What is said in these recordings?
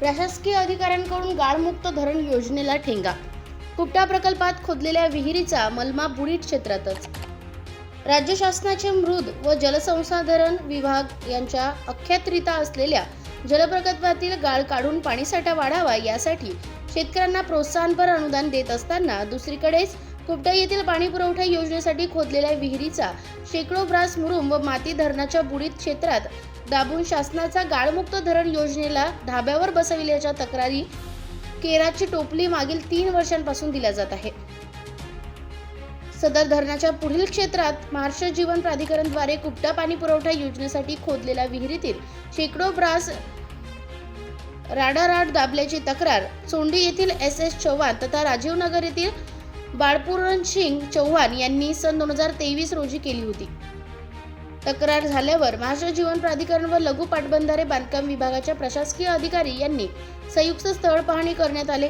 प्रशासकीय अधिकाऱ्यांकडून गाळमुक्त धरण योजनेला ठेंगा. कुपटा प्रकल्पात खोदलेल्या विहिरीचा मलमा बुडीत क्षेत्रातच. राज्य शासनाचे मृद व जलसंसाधन विभाग यांच्या अख्यातरिता असलेल्या जलप्रकल्पातील गाळ काढून पाणीसाठा वाढावा यासाठी शेतकऱ्यांना प्रोत्साहनपर अनुदान देत असताना दुसरीकडेच कुपटा येथील पाणी पुरवठा योजनेसाठी खोदलेल्या विहिरीचा शेकडो ब्रास मुरुम व माती धरणाच्या बुडीत क्षेत्रात दाबून शासनाचा गाळमुक्त धरण योजनेला धाब्यावर बसविल्याच्या तक्रारी केराची टोपली मागील तीन वर्षांपासून दिल्या जात आहे सदर धरणाच्या पुढील क्षेत्रात महाराष्ट्र जीवन प्राधिकरणद्वारे कुपटा पाणी पुरवठा योजनेसाठी खोदलेल्या विहिरीतील शेकडो ब्रास राडाराड दाबल्याची तक्रार चोंडी येथील एस एस चव्हाण तथा राजीव नगर येथील बाळपूरण सिंग चव्हाण यांनी सन दोन हजार तेवीस रोजी केली होती. तक्रार झाल्यावर महाराष्ट्र जीवन प्राधिकरण व लघु पाटबंधारे बांधकाम विभागाच्या प्रशासकीय अधिकारी यांनी संयुक्त स्थळ पाहणी करण्यात आले.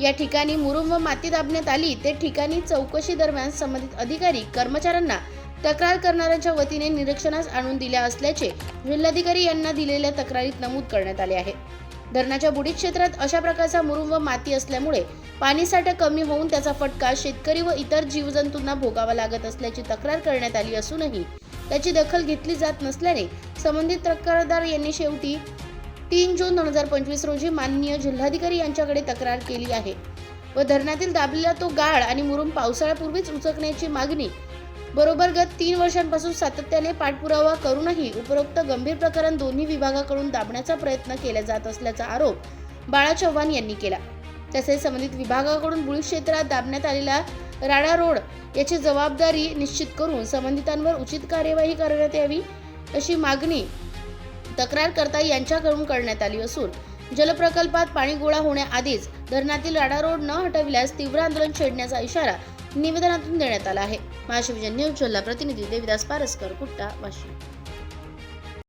या ठिकाणी मुरुम व माती दाबण्यात आली. ते ठिकाणी चौकशी दरम्यान संबंधित अधिकारी कर्मचाऱ्यांना तक्रार करणाऱ्यांच्या वतीने निरीक्षणास आणून दिल्या असल्याचे जिल्हाधिकारी यांना दिलेल्या तक्रारीत नमूद करण्यात आले आहे. धरणाच्या बुडीत क्षेत्रात अशा प्रकारचा मुरुम व माती असल्यामुळे पाणीसाठा कमी होऊन त्याचा फटका शेतकरी व इतर जीवजंतूंना भोगावा लागत असल्याची तक्रार करण्यात आली असूनही त्याची दखल घेतली जात नसल्याने संबंधित तक्रारदार यांनी शेवटी तीन जून दोन हजार पंचवीस रोजी माननीय जिल्हाधिकारी यांच्याकडे तक्रार केली आहे. व धरणातील दाबलेला तो गाळ आणि मुरुम पावसाळ्यापूर्वीच उचकण्याची मागणी बरोबर गत तीन वर्षांपासून सातत्याने पाठपुरावा करूनही उपरोक्त गंभीर प्रकरण दोन्ही विभागाकडून दाबण्याचा प्रयत्न केला जात असल्याचा आरोप बाळा चव्हाण यांनी केला. तसेच संबंधित विभागाकडून बुळी क्षेत्रात दाबण्यात आलेला राडा रोड याची जबाबदारी निश्चित करून संबंधितांवर उचित कार्यवाही करण्यात यावी अशी मागणी तक्रारकर्ता यांच्याकडून करण्यात आली असून जलप्रकल्पात पाणी गोळा होण्याआधीच धरणातील राडा रोड न हटविल्यास तीव्र आंदोलन छेडण्याचा इशारा निवेदनातून देण्यात आला आहे. महाशिवजन न्यूज जिल्हा प्रतिनिधी देविदास पारसकर कुट्टा वाशिम.